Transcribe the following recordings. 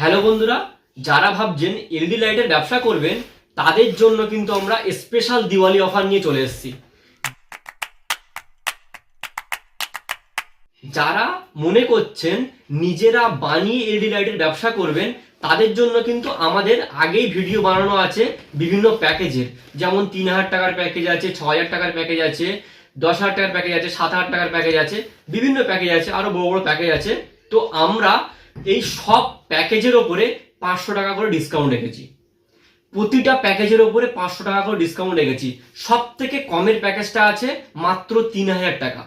Hello বন্ধুরা, যারা ভাবছেন এলডি লাইটের ব্যবসা করবেন, তাদের জন্য কিন্তু আমরা স্পেশাল দিওয়ালি অফার নিয়ে চলে এসেছি। যারা মনে করছেন নিজেরা বানিয়ে এলডি লাইটের ব্যবসা করবেন, তাদের জন্য কিন্তু আমাদের আগেই ভিডিও বানানো আছে বিভিন্ন প্যাকেজের। যেমন তিন হাজার টাকার প্যাকেজ আছে, ছ হাজার টাকার প্যাকেজ আছে, দশ হাজার টাকার প্যাকেজ আছে, সাত হাজার টাকার প্যাকেজ আছে, বিভিন্ন প্যাকেজ আছে, আরও বড় বড় প্যাকেজ আছে। তো আমরা এই সব প্যাকেজের ওপরে পাঁচশো টাকা করে ডিসকাউন্ট রেখেছি প্রতিটা প্যাকেজের ওপরে পাঁচশো টাকা করে ডিসকাউন্ট রেখেছি সব থেকে কমের প্যাকেজটা আছে মাত্র তিন হাজার টাকা।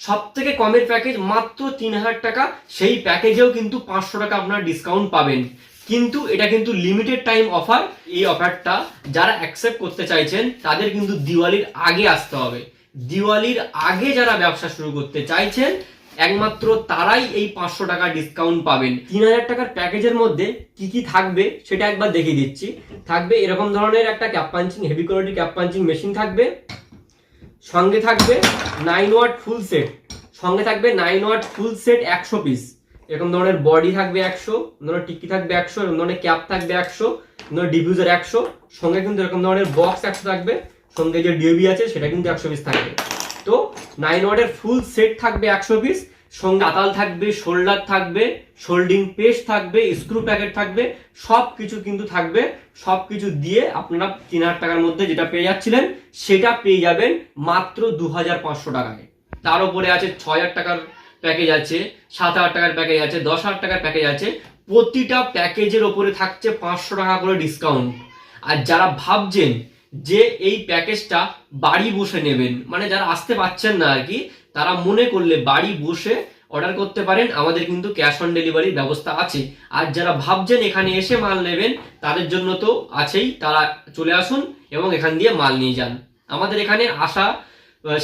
সব থেকে কমের প্যাকেজ মাত্র তিন হাজার টাকা, সেই প্যাকেজেও কিন্তু পাঁচশো টাকা আপনারা ডিসকাউন্ট পাবেন। কিন্তু এটা কিন্তু লিমিটেড টাইম অফার এই অফারটা যারা অ্যাকসেপ্ট করতে চাইছেন, তাদের কিন্তু দিওয়ালির আগে আসতে হবে। দিওয়ালির আগে যারা ব্যবসা শুরু করতে চাইছেন একমাত্র তারাই এই পাঁচশো টাকা ডিসকাউন্ট পাবেন। তিন হাজার টাকার প্যাকেজের মধ্যে কি কি থাকবে সেটা একবার দেখিয়ে দিচ্ছি। থাকবে এরকম ধরনের একটা cap punching heavy quality cap punching machine থাকবে। সঙ্গে থাকবে নাইন ওয়াট ফুল সেট সঙ্গে থাকবে নাইন ওয়াট ফুল সেট একশো পিস এরকম ধরনের বডি থাকবে একশো ধরনের টিকি থাকবে একশো, এরকম ধরনের ক্যাপ থাকবে একশো ধরনের ডিফিউজার একশো। সঙ্গে কিন্তু এরকম ধরনের বক্স একশো থাকবে। সঙ্গে যে ডিওবি আছে সেটা কিন্তু একশো পিস থাকবে। তো নাইন ওয়াটের ফুল সেট থাকবে একশো পিস সঙ্গে আতাল থাকবে শোল্ডার থাকবে শোল্ডিং পেস্ট থাকবে স্ক্রু প্যাকেট থাকবে সব কিছু কিন্তু থাকবে সব কিছু দিয়ে আপনারা তিন হাজার টাকার মধ্যে যেটা পেয়ে যাচ্ছিলেন, সেটা পেয়ে যাবেন মাত্র দু হাজার পাঁচশো টাকায়। তার উপরে আছে ছ হাজার টাকার প্যাকেজ আছে, সাত হাজার টাকার প্যাকেজ আছে, দশ হাজার টাকার প্যাকেজ আছে, প্রতিটা প্যাকেজের ওপরে থাকছে পাঁচশো টাকা করে ডিসকাউন্ট আর যারা ভাবছেন যে এই প্যাকেজটা বাড়ি বসে নেবেন। মানে যারা আসতে পাচ্ছেন না আর কি, তারা মনে করলে বাড়ি বসে অর্ডার করতে পারেন। আমাদের কিন্তু ক্যাশ অন ডেলিভারির ব্যবস্থা আছে। আর যারা ভাবছেন এখানে এসে মাল নেবেন, তাদের জন্য তো আছেই। তারা চলে আসুন এবং এখান দিয়ে মাল নিয়ে যান। আমাদের এখানে আসা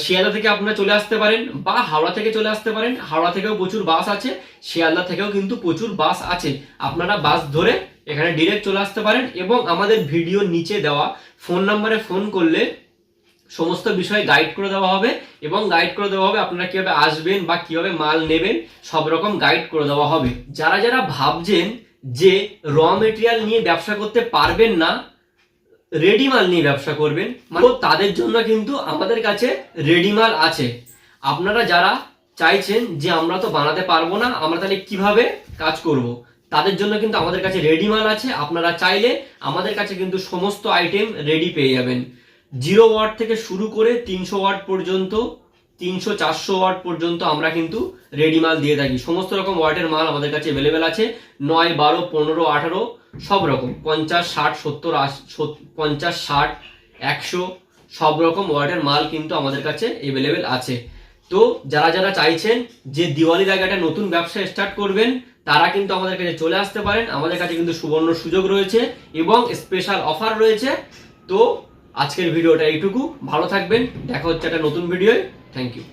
শিয়ালদা থেকে আপনারা চলে আসতে পারেন বা হাওড়া থেকে চলে আসতে পারেন। হাওড়া থেকেও প্রচুর বাস আছে, শিয়ালদা থেকেও কিন্তু প্রচুর বাস আছে। আপনারা বাস ধরে এখানে ডিরেক্ট চলে আসতে পারেন এবং আমাদের ভিডিও নিচে দেওয়া ফোন নাম্বারে ফোন করলে সমস্ত বিষয় গাইড করে দেওয়া হবে এবং গাইড করে দেওয়া হবে আপনারা কীভাবে আসবেন বা কীভাবে মাল নেবেন, সব রকম গাইড করে দেওয়া হবে। যারা যারা ভাবছেন যে র মেটেরিয়াল নিয়ে ব্যবসা করতে পারবেন না রেডি মাল নিয়ে ব্যবসা করবেন মানে তাদের জন্য কিন্তু আমাদের কাছে রেডি মাল আছে। আপনারা যারা চাইছেন যে আমরা তো বানাতে পারব না, আমরা তাহলে কীভাবে কাজ করব? তাদের জন্য কিন্তু আমাদের কাছে রেডি মাল আছে। আপনারা চাইলে আমাদের কাছে কিন্তু সমস্ত আইটেম রেডি পেয়ে যাবেন। জিরো ওয়াট থেকে শুরু করে তিনশো ওয়াট পর্যন্ত, তিনশো, চারশো ওয়াট পর্যন্ত আমরা কিন্তু রেডি মাল দিয়ে থাকি। সমস্ত রকম ওয়াটের মাল আমাদের কাছে অ্যাভেলেবেল আছে। নয়, বারো, পনেরো, আঠারো, সব রকম। পঞ্চাশ, ষাট, সত্তর পঞ্চাশ, ষাট, একশো, সব রকম ওয়াটের মাল কিন্তু আমাদের কাছে অ্যাভেলেবেল আছে। তো যারা যারা চাইছেন যে দিওয়ালির আগে একটা নতুন ব্যবসা স্টার্ট করবেন, তারা কিন্তু আমাদের কাছে চলে আসতে পারেন। আমাদের কাছে কিন্তু সুবর্ণ সুযোগ রয়েছে এবং স্পেশাল অফার রয়েছে। তো আজকের ভিডিওটা এইটুকু। ভালো থাকবেন। দেখা হচ্ছে একটা নতুন ভিডিও থ্যাংক ইউ